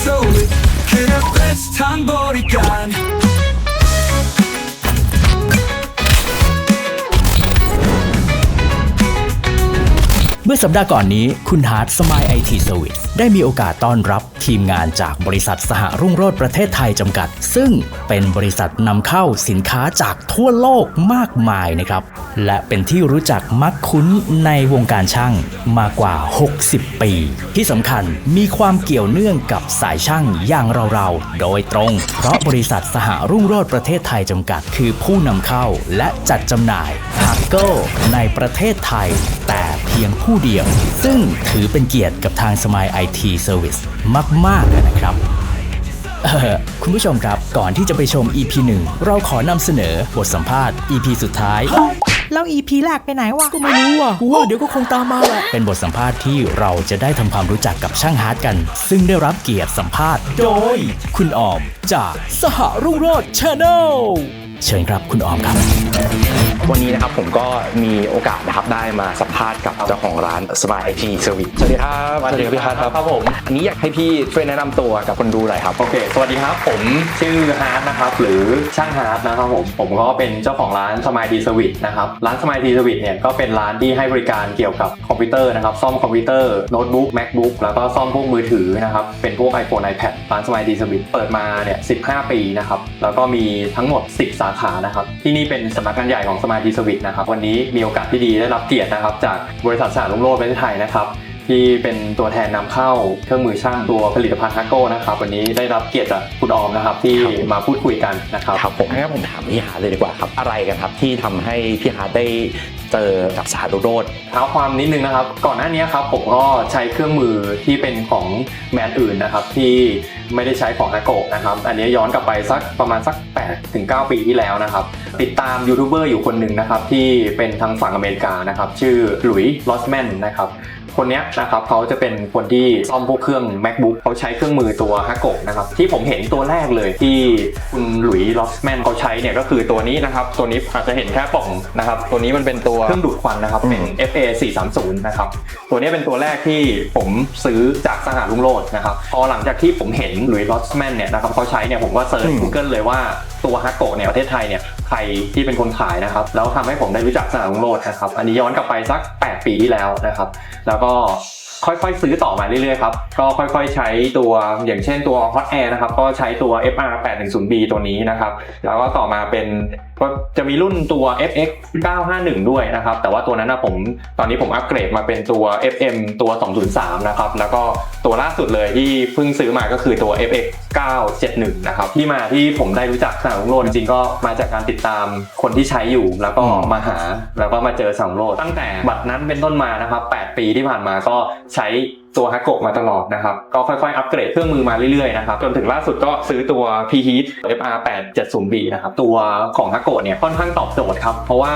โซลิดคือ the best อสัปดาห์ก่อนนี้คุณฮาร์ดสมายไอทีเซอร์วิสได้มีโอกาสต้อนรับทีมงานจากบริษัทสหรุ่งโรจน์ประเทศไทยจำกัด ซึ่งเป็นบริษัทนำเข้าสินค้าจากทั่วโลกมากมายนะครับ และเป็นที่รู้จักมักคุ้นในวงการช่างมากว่า 60 ปี ที่สำคัญมีความเกี่ยวเนื่องกับสายช่างอย่างเราๆ โดยตรง เพราะบริษัทสหรุ่งโรจน์ประเทศไทยจำกัด คือผู้นำเข้าและจัดจำหน่ายฮักเกิลในประเทศไทย แต่เพียงผู้เดียว ซึ่งถือเป็นเกียรติกับทางสมายไอทีเซอร์วิสมาก ๆ เลยนะครับเออคุณผู้ชมครับก่อนที่จะไปชม EP 1 เราขอนำเสนอบทสัมภาษณ์ EP สุดท้ายแล้วอีพีแรกไปไหนวะก็ไม่รู้อะกูว่าเดี๋ยวก็คงตามมาแหละเป็นบทสัมภาษณ์ที่เราจะได้ทำความรู้จักกับช่างฮาร์ดกัน ซึ่งได้รับเกียรติสัมภาษณ์ โดย คุณออมจากสหรุ่งโรจน์ชาแนลเชิญครับคุณออมครับ วันนี้นะครับผมก็มีโอกาสนะครับได้มาสัมภาษณ์กับเจ้าของร้าน Smart IT Service สวัสดีครับสวัสดีครับพี่ฮัทครับครับผมอันนี้อยากให้พี่ช่วยแนะนำตัวกับคนดูหน่อยครับโอเคสวัสดีครับผมชื่อฮาร์ดนะครับหรือช่างฮาร์ดนะครับผมผมก็เป็นเจ้าของร้านสมายดีสวิตนะครับร้านสมายดีสวิตเนี่ยก็เป็นร้านที่ให้บริการเกี่ยวกับคอมพิวเตอร์นะครับซ่อมคอมพิวเตอร์โน้ตบุ๊ก macbook แล้วก็ซ่อมพวกมือถือนะครับเป็นพวก iPhone iPad ร้านสมายดีสวิตเปิดมาเนี่ย15 ปีนะครับแล้วก็มีทั้งหมด 10 สาขานะครับที่นี่เป็นสำนักงานใหญ่ของสมายดีสวิตนะครับ วันนี้มีโอกาสที่ดีได้รับเกียรตินะครับ จากบริษัทสารลุงโลดประเทศไทยนะครับ ที่เป็นตัวแทนนำเข้าเครื่องมือช่างตัวผลิตภัณฑ์ฮักโก้นะครับวันนี้ได้รับเกียรติจากคุณออมนะครับที่มาพูดคุยกันนะครับครับผมงั้นผมถามพี่ฮาร์ดเลยดีกว่าครับอะไรกันครับที่ทำให้พี่ฮาร์ดได้เจอกับสารุโรดเท้าความนิดนึงนะครับ ก่อนหน้านี้ครับผมก็ใช้เครื่องมือที่เป็นของแบรนด์อื่นนะครับที่ไม่ได้ใช้ของฮักโกนะครับ อันนี้ย้อนกลับไปสักประมาณสัก8ถึง9ปีที่แล้วนะครับ ติดตามยูทูบเบอร์อยู่คนหนึ่งนะครับที่เป็นทางฝั่งอเมริกานะครับชื่อหลุยส์ลอสแมนนะครับ คนเนี้ยนะครับเขาจะเป็นคนที่ซ่อมพวกเครื่อง macbook เขาใช้เครื่องมือตัวฮักโกนะครับที่ผมเห็นตัวแรกเลยที่คุณหลุยส์ลอสแมนเขาใช้เนี่ยก็คือตัวนี้นะครับตัวนี้อาจจะเห็นแค่ปล่องนะครับตัวนี้มันเป็นตัวเครื่องดูดควันนะครับเป็น FA 430นะครับตัวนี้เป็นตัวแรกที่ผมซื้อจากสหรุ่งโรจน์นะครับพอหลังจากที่ผมเห็นหลุยส์ลอสแมนเนี่ยนะครับเขาใช้เนี่ยผมก็เซิร์ช Google เลยว่าตัวฮักโกในประเทศไทยเนี่ยใครที่เป็นคนขายนะครับแล้วทำให้ผมได้รู้จักสหรุ่งโรจน์นะครับอันนี้ย้อนกลับไปสัก 8 ปีที่แล้วนะครับแล้วก็็ค่อยๆซื้อต่อมาเรื่อยๆครับ ก็ค่อยๆใช้ตัวอย่างเช่นตัว Hot Air นะครับ ก็ใช้ตัว FR 810B ตัวนี้นะครับ แล้วก็ต่อมาเป็นก็จะมีรุ่นตัว FX 951 ด้วยนะครับ แต่ว่าตัวนั้นนะผมตอนนี้ผมอัปเกรดมาเป็นตัว FM ตัว 203 นะครับ แล้วก็ตัวล่าสุดเลยที่เพิ่งซื้อมาก็คือตัว FX 971 นะครับ ที่มาที่ผมได้รู้จักสนามโรดจริงก็มาจากการติดตามคนที่ใช้อยู่ แล้วก็มาหาแล้วก็มาเจอสนามโรดตั้งแต่บัดนั้นเป็นต้นมานะครับ 8 ปีที่ผ่านมาก็ใช้ ตัวฮักโกะมาตลอดนะครับ ก็ค่อยๆ อัปเกรดเครื่องมือมาเรื่อยๆนะครับ จนถึงล่าสุดก็ซื้อตัว P Heat FR 870B นะครับ ตัวของฮักโกะเนี่ยค่อนข้างตอบโจทย์ครับ เพราะว่า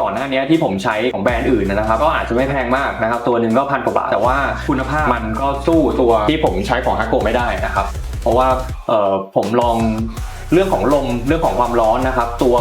ก่อนหน้านี้ที่ผมใช้ของแบรนด์อื่นนะครับ ก็อาจจะไม่แพงมากนะครับ ตัวหนึ่งก็พันกว่าบาท แต่ว่าคุณภาพมันก็สู้ตัวที่ผมใช้ของฮักโกะไม่ได้นะครับ เพราะว่าผมลองเรื่องของลมเรื่องของความร้อนนะครับ ตัว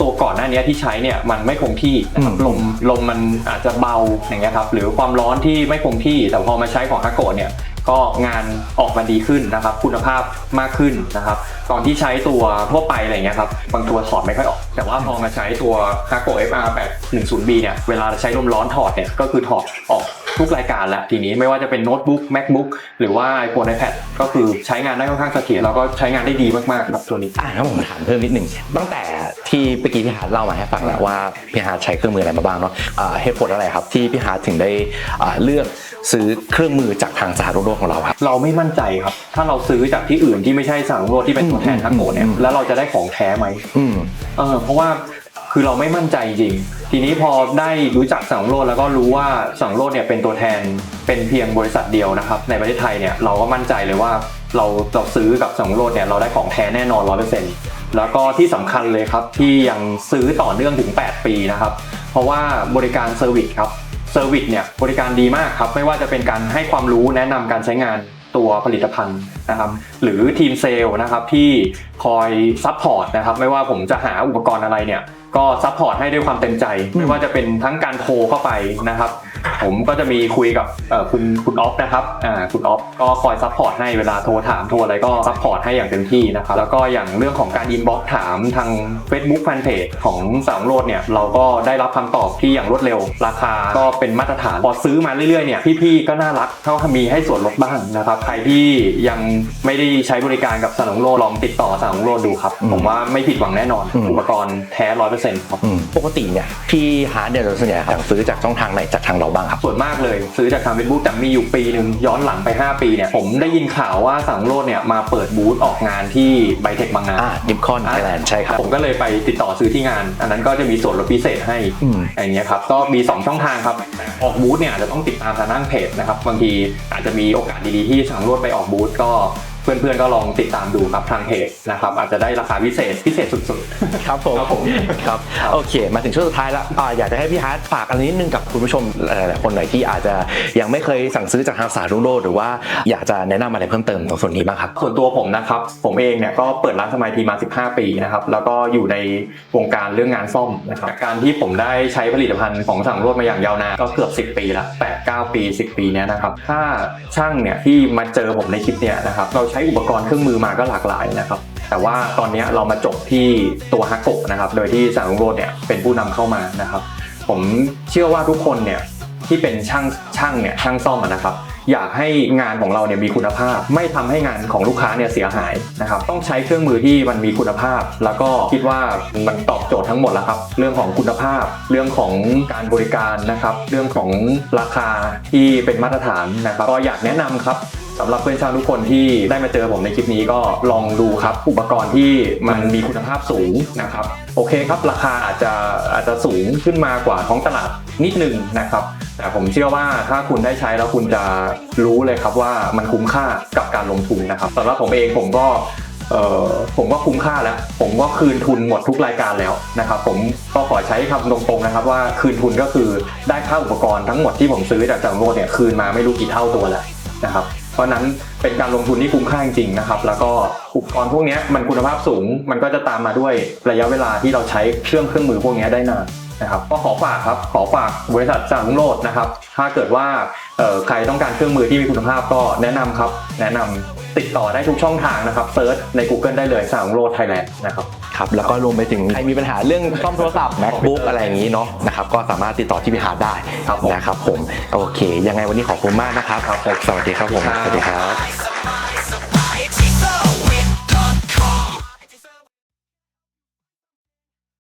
ตัวก่อนหน้านี้ที่ใช้เนี่ยมันไม่คงที่นะครับลมลมมันอาจจะเบาอย่างเงี้ยครับหรือความร้อนที่ไม่คงที่แต่พอมาใช้ของฮักโกะเนี่ยก็งานออกมาดีขึ้นนะครับ คุณภาพมากขึ้นนะครับตอนที่ใช้ตัวทั่วไปอะไรเงี้ยครับบางตัวถอดไม่ค่อยออก แต่ว่าพอมาใช้ตัวฮักโกะ FR 810B เนี่ยเวลาใช้ลมร้อนถอดเนี่ยก็คือถอดออก ทุกรายการแล้วทีนี้ไม่ว่าจะเป็นโน้ตบุ๊ก macbook หรือว่า iPhone iPad ก็คือใช้งานได้ค่อนข้างเสถียรแล้วก็ใช้งานได้ดีมากๆครับตัวนี้อ่างั้นผมถามเพิ่มนิดหนึ่งตั้งแต่ที่เมื่อกี้พี่ฮาร์ดเล่ามาให้ฟังแล้วว่าพี่ฮาร์ดใช้เครื่องมืออะไรมาบ้างเนาะอ่าเหตุผลอะไรครับที่พี่ฮาร์ดถึงได้อ่าเลือกซื้อเครื่องมือจากทางสหรุ่งโรจน์ของเราครับ เราไม่มั่นใจครับ ถ้าเราซื้อจากที่อื่นที่ไม่ใช่สั่งโรดที่เป็นตัวแทนทักโกะเนี่ยอืมแล้วเราจะได้ของแท้ไหมอืม เออเพราะว่า คือเราไม่มั่นใจจริง ทีนี้พอได้รู้จักสังโรดแล้วก็รู้ว่าสังโรดเนี่ยเป็นตัวแทนเป็นเพียงบริษัทเดียวนะครับ ในประเทศไทยเนี่ยเราก็มั่นใจเลยว่าเราเราซื้อกับสังโรดเนี่ยเราได้ของแท้แน่นอนร้อยเปอร์เซ็นต์แล้วก็ที่สำคัญเลยครับที่ยังซื้อต่อเนื่องถึง 8 ปีนะครับ เพราะว่าบริการเซอร์วิสครับเซอร์วิสเนี่ยบริการดีมากครับไม่ว่าจะเป็นการให้ความรู้แนะนำการใช้งานตัวผลิตภัณฑ์นะครับหรือทีมเซลล์นะครับที่คอยซัพพอร์ตนะครับไม่ว่าผมจะหาอุปกรณ์อะไรเนี่ย ก็ซัพพอร์ตให้ด้วยความเต็มใจ ไม่ว่าจะเป็นทั้งการโทรเข้าไปนะครับ ผมก็จะมีคุยกับเอ่อคุณคุณออฟนะครับอ่าคุณออฟก็คอยซัพพอร์ตให้เวลาโทรถามโทรอะไรก็ซัพพอร์ตให้อย่างเต็มที่นะครับแล้วก็อย่างเรื่องของการอินบ็อกถามทาง Facebook Fanpage ของสามโรดเนี่ยเราก็ได้รับคำตอบที่อย่างรวดเร็ว ราคาก็เป็นมาตรฐานพอซื้อมาเรื่อยๆเนี่ยพี่ๆก็น่ารักเขามีให้ส่วนลดบ้างนะครับใครที่ยังไม่ได้ใช้บริการกับสามโรดลองติดต่อสามโรดดูครับอืมผมว่าไม่ผิดหวังแน่นอนอืมอุปกรณ์แท้ร้อยเปอร์เซ็นต์ครับอืมปกติเนี่ยพี่ฮาร์ดเนี่ยโดยส่วนใหญ่ครับสั่งซื้อจากช่องทางไหนจากทางเราบ้างครับส่วนมากเลย ซื้อจากทางเฟซบุ๊กแต่มีอยู่ปีหนึ่งย้อนหลังไป 5 ปีเนี่ยผมได้ยินข่าวว่าสังโรดเนี่ยมาเปิดบูธออกงานที่ไบเทคบางนาอ่าดิฟคอนไทยแลนด์ใช่ครับ ผมก็เลยไปติดต่อซื้อที่งาน อันนั้นก็จะมีส่วนลดพิเศษให้อืม อย่างเงี้ยครับก็มี 2 ช่องทางครับ ออกบูธเนี่ยอาจจะต้องติดตามทางหน้างเพจนะครับบางทีอาจจะมีโอกาสดีๆที่สังโรดไปออกบูธก็ เพื่อนๆก็ลองติดตามดูครับทางเพจนะครับอาจจะได้ราคาพิเศษพิเศษสุดๆ ครับผมครับผมครับโอเค มาถึงช่วงสุดท้ายแล้วอ่าอยากจะให้พี่ฮาร์ดฝากอะไรนิดนึงกับคุณผู้ชมหลายๆคนหน่อยที่อาจจะยังไม่เคยสั่งซื้อจากทางสายรุ่งโรจน์หรือว่าอยากจะแนะนำอะไรเพิ่มเติมตรงส่วนนี้บ้างครับ ส่วนตัวผมนะครับผมเองเนี่ยก็เปิดร้านสมัยทีมา 15 ปีนะครับแล้วก็อยู่ในวงการเรื่องงานซ่อมนะครับจากการที่ผมได้ใช้ผลิตภัณฑ์ของสั่งรวดมาอย่างยาวนานก็เกือบ 10 ปีละ8 9 ปี 10 ปีเนี้ยนะครับถ้าช่างเนี่ยที่มาเจอผมในคลิปเนี่ยนะครับเราใช้อุปกรณ์เครื่องมือมาก็หลากหลายนะครับ แต่ว่าตอนนี้เรามาจบที่ตัวฮักโกะนะครับ โดยที่สั่งรดเนี่ยเป็นผู้นำเข้ามานะครับ ผมเชื่อว่าทุกคนเนี่ยที่เป็นช่างช่างเนี่ยช่างซ่อมนะครับ อยากให้งานของเราเนี่ยมีคุณภาพ ไม่ทำให้งานของลูกค้าเนี่ยเสียหายนะครับ ต้องใช้เครื่องมือที่มันมีคุณภาพ แล้วก็คิดว่ามันตอบโจทย์ทั้งหมดแล้วครับ เรื่องของคุณภาพ เรื่องของการบริการนะครับ เรื่องของราคาที่เป็นมาตรฐานนะครับก็อยากแนะนำครับสำหรับเพื่อนช่างทุกคนที่ได้มาเจอผมในคลิปนี้ก็ลองดูครับ อุปกรณ์ที่มันมีคุณภาพสูงนะครับ โอเคครับราคาอาจจะอาจจะสูงขึ้นมากว่าท้องตลาดนิดนึงนะครับ แต่ผมเชื่อว่าถ้าคุณได้ใช้แล้วคุณจะรู้เลยครับว่ามันคุ้มค่ากับการลงทุนนะครับสำหรับผมเองผมก็เออผมก็คุ้มค่าแล้ว ผมก็คืนทุนหมดทุกรายการแล้วนะครับ ผมก็ขอใช้คำตรงๆนะครับ ว่าคืนทุนก็คือได้ค่าอุปกรณ์ทั้งหมดที่ผมซื้อจากจังโรดเนี่ยคืนมาไม่รู้กี่เท่าตัวแล้วนะครับ เพราะนั้นเป็นการลงทุนที่คุ้มค่าจริงๆนะครับ แล้วก็อุปกรณ์พวกนี้มันคุณภาพสูง มันก็จะตามมาด้วยระยะเวลาที่เราใช้เครื่องเครื่องมือพวกนี้ได้นานนะครับก็ขอฝากครับขอฝากบริษัทจางรุ่งโรดนะครับ ถ้าเกิดว่าใครต้องการเครื่องมือที่มีคุณภาพก็แนะนำครับ แนะนำติดต่อได้ทุกช่องทางนะครับเซิร์ชใน Google ได้เลยจางรุ่งโรดไทยแลนด์นะครับ ครับแล้วก็รวมไปถึงใครมีปัญหาเรื่องซ่อมโทรศัพท์ macbook อะไรอย่างนี้เนาะนะครับก็สามารถติดต่อที่พี่ฮาร์ดได้ครับผมนะครับผมโอเค ยังไงวันนี้ขอบคุณมากนะครับสวัสดีครับผมครับสวัสดีครับ